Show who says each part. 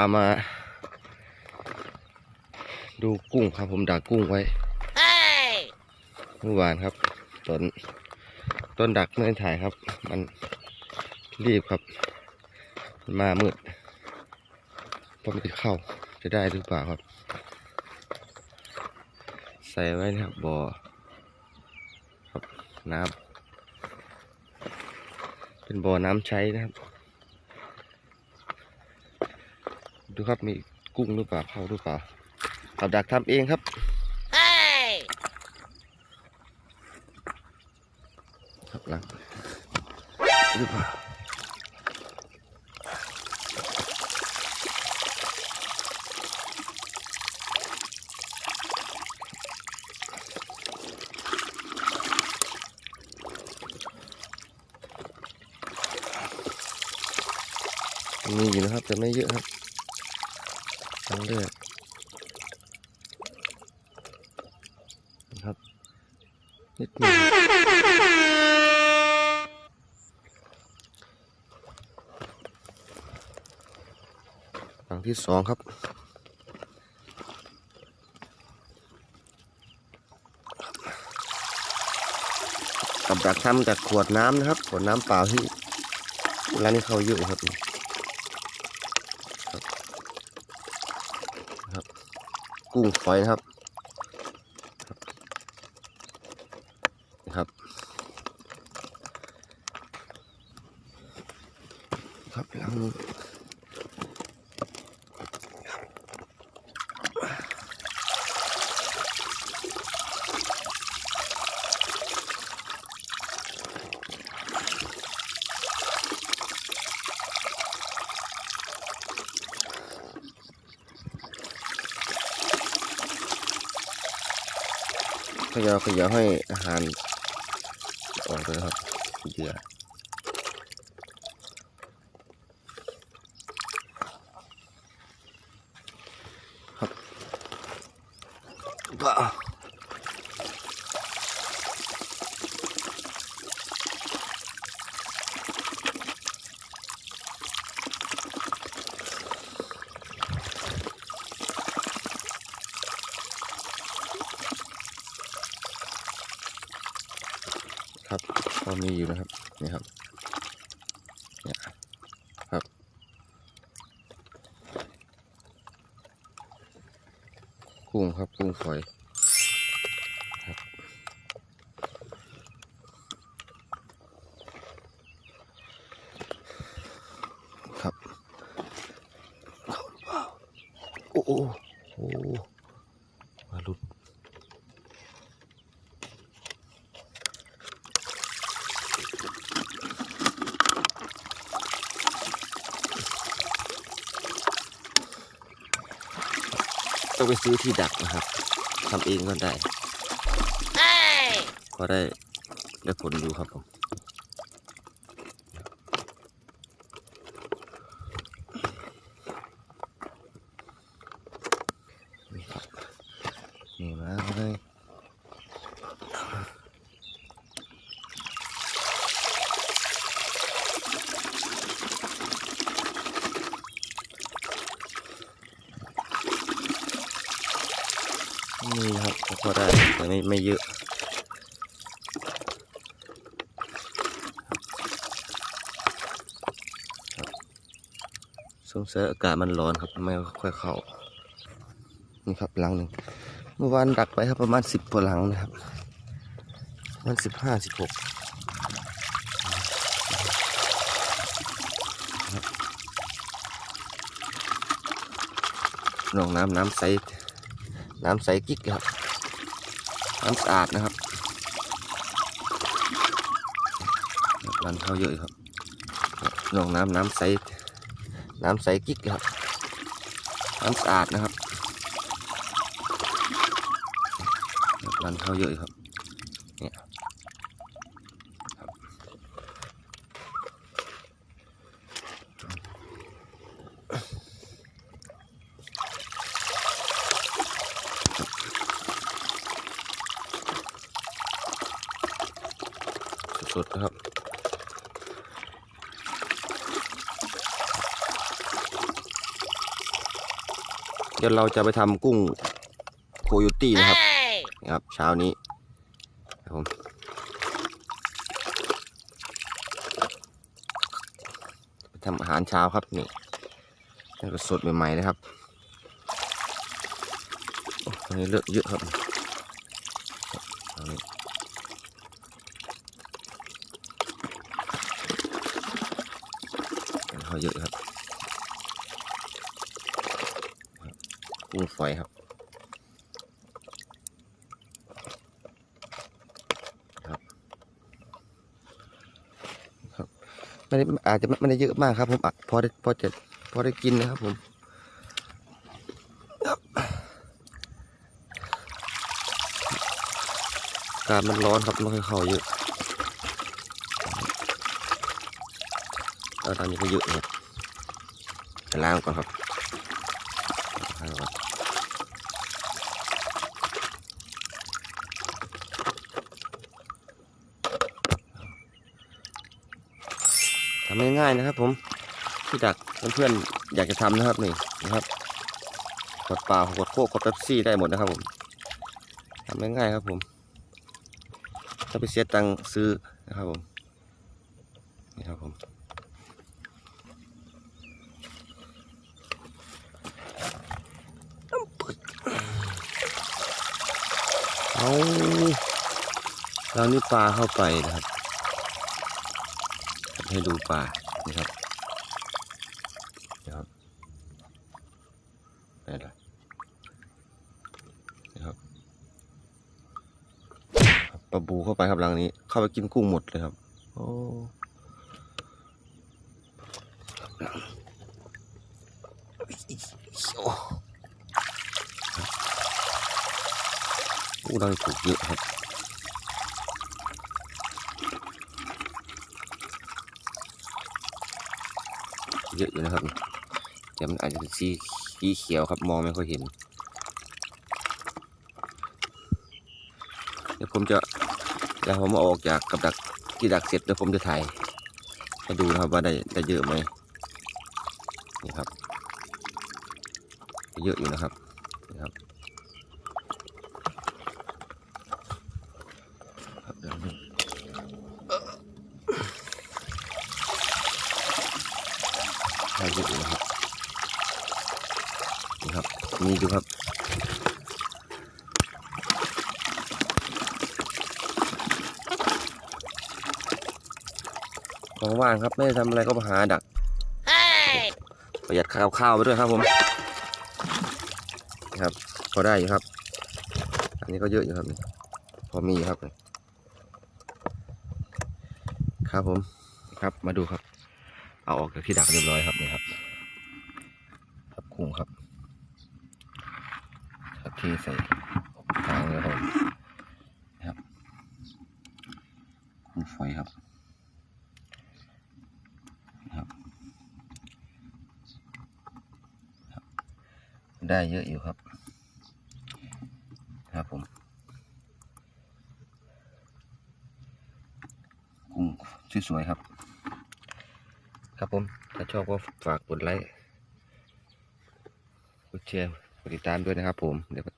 Speaker 1: ามา ดูกุ้งครับผมดักกุ้งไว้เมื่อวานครับ ต้นต้นดักไม่ได้ถ่ายครับ มันรีบครับ มันมามืดพอไม่ได้เข้าจะได้หรือเปล่าครับ ใส่ไว้นะครับบ่อครับน้ำเป็นบ่อน้ำใช้นะครับ ดูครับมีกุ้งหรือเปล่าเข้าหรือเปล่าเอาดักทำเองครับครับหลังหรือเปล่ามีอยู่นะครับแต่ไม่เยอะครับ ครั้งแรกนะครับ นิดหนึ่งครั้งที่สองครับกับดักทำจากขวดน้ำนะครับ ขวดน้ำเปล่าที่ร้านนี้เขาเยอะครับครับ กุ้งฝอยนะครับครับ ครับหลังนี้ ขยาขยาให้อาหารออกเลยครับเหยื่อครับว้าวครับ ก็มีอยู่นะครับนี่ครับเนี่ยครับ กุ้งครับกุ้งฝอยครับครับโอ้โหลุด ต้องไปซื้อที่ดักนะครับทำเองก็ได้ก็ได้ได้ผลอยู่ครับผมนี่ครับนี่มาเลย นี่ครับก็พอได้แต่ไม่ไม่เยอะสงสัยอากาศมันร้อนครับไม่ค่อยเข้านี่ครับหลังหนึ่งเมื่อวานดักไปครับประมาณสิบกว่าหลังนะครับประมันสิบห้าสิบหกหนองน้ำน้ำใส น้ำใสกิ๊กครับ น้ำสะอาดนะครับรันเข้าเยอะครับหนองน้ำน้ำใส น้ำใสกิ๊กครับ น้ำสะอาดนะครับรันเข้าเยอะครับ เนี่ยครับส ดๆนะครับเดี๋ยวเราจะไปทำกุ้งโคโยตี้นะครับนะครับ เช้านี้ครับผมทำอาหารเช้าครับนี่นี่ก็สดใหม่ๆนะครับโอ้อันนี้เลือกเยอะครับ เอานี่อันนี้เยอะครับกุ้งฝอยครับครับครับไม่ได้อาจจะไม่ได้เยอะมากครับ ผมพอได้พอจะพอได้กินนะครับผมอากาศมันร้อนครับไม่ค่อยเข้าเยอะ แล้วตอนนี้ก็เยอะครับไปล้างก่อนครับล้างก่อนทำง่ายๆนะครับ ผมที่ดักเพื่อนๆอยากจะทำนะครับนี่นะครับขวดเปล่าขวดโค้กขวดเป๊ปซี่ได้หมดนะครับผมทำง่ายๆครับผมถ้าไปเสียตังค์ซื้อนะครับผมนี่ครับผม เอาเรานี่ปลาเข้าไปนะครับ ให้ดูปลานี่ครับนี่ครับนี่แหละนี่ครับปลาบูเข้าไปครับหลังนี้ เข้าไปกินกุ้งหมดเลยครับ โอ้โอ้ โอ้ดังถูกเยอะครับเยอะอยู่นะครับแต่มันอาจจะเป็นสีสีเขียวครับมองไม่ค่อยเห็น เดี๋ยวผมจะเดี๋ยวผมอาออกจากกับดักที่ดักเสร็จเดี๋ยวผมจะถ่ายให้ดูนะครับว่าได้ได้เยอะไหมนี่ครับ เยอะอยู่นะครับนี่ครับเดี๋ยวนี้ ได้เยอะนะครับนี่ครับมีอยู่ครับว่างครับไม่ได้ทำอะไรก็มาหาดักประหยัดข้าวข้าวไปด้วยครับผมนะครับพอได้อยู่ครับ อันนี้ก็เยอะอยู่ครับ พอมีครับ ครับผมครับมาดูครับ เอาออกจากที่ดักเรียบร้อยครับนี่ครับครับกุ้งครับครับที่ใส่ทางเลยครับนะครับกุ้งฝอยครับได้เยอะอยู่ครับ ครับผม กุ้งสวยๆครับ ครับผม ถ้าชอบก็ฝากกดไลค์ กดแชร์ กดติดตามด้วยนะครับผม เดี๋ยว